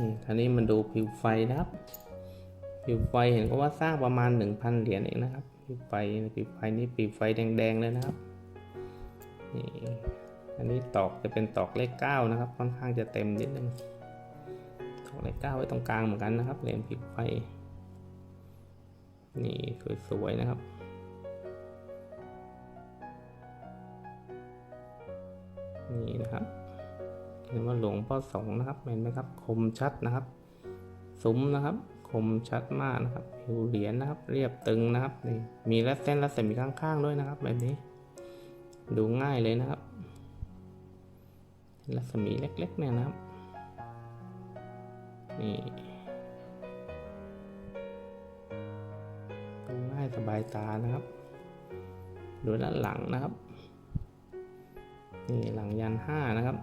อืมทีนี้มันดูผิวไฟนะครับ ผิวไฟเห็นก็ว่าสร้างประมาณ 1,000 เหรียญเองนะครับ ผิวไฟผิวไฟนี่ผิวไฟแดงๆเลยนะครับ นี่ อันนี้ตอกจะเป็นตอกเลขเก้านะครับ ค่อนข้างจะเต็มนิดนึง ตอกเลขเก้าไว้ตรงกลางเหมือนกันนะครับ เหรียญผิวไฟ นี่สวยๆนะครับนี่นะครับ เห็นว่าหลวงพ่อสงนะครับเห็นไหมครับ คมชัดนะครับซุ้มนะครับ คมชัดมากนะครับผิวเหรียญนะครับ เรียบตึงนะครับนี่มีรัดเส้นรัดเส้นมีข้างๆด้วยนะครับ แบบนี้ ดูง่ายเลยนะครับรัศมีเล็กๆเนี่ยนะครับนี่ดูง่ายสบายตานะครับ ดูด้านหลังนะครับ นี่หลังยันห้านะครับ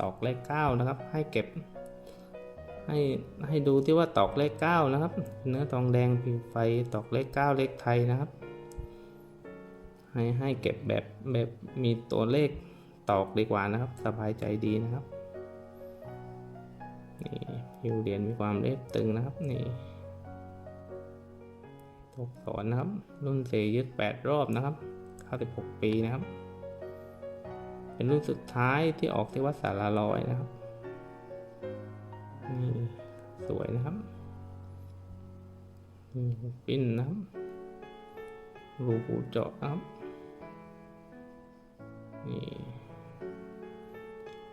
ตอกเลขเก้านะครับ ให้เก็บ ให้ให้ดูที่ว่าตอกเลขเก้านะครับ เนื้อทองแดงผิวไฟตอกเลขเก้าเลขไทยนะครับ ให้ให้เก็บแบบแบบมีตัวเลขตอกดีกว่านะครับ สบายใจดีนะครับนี่ผิวเหรียญมีความเรียบตึงนะครับนี่ตกสอนนะครับ รุ่นเสยึด8รอบนะครับ96ปีนะครับ เป็นรุ่นสุดท้ายที่ออกที่วัดสาราลอยนะครับนี่สวยนะครับนี่ปิ้นนะครับรูหูเจาะครับนี่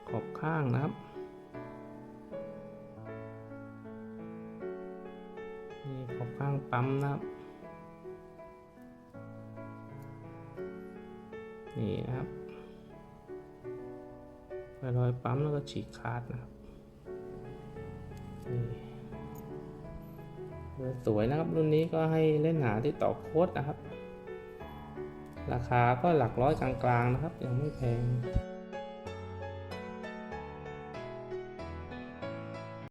ขอบข้างนะครับนี่ขอบข้างปั๊มนะครับนี่นะครับ รอยปั๊มแล้วก็ฉีกขาดนะครับนี่สวยนะครับรุ่นนี้ก็ให้เล่นหาที่ต่อโค้ดนะครับ ราคาก็หลักร้อยกลางๆนะครับยังไม่แพง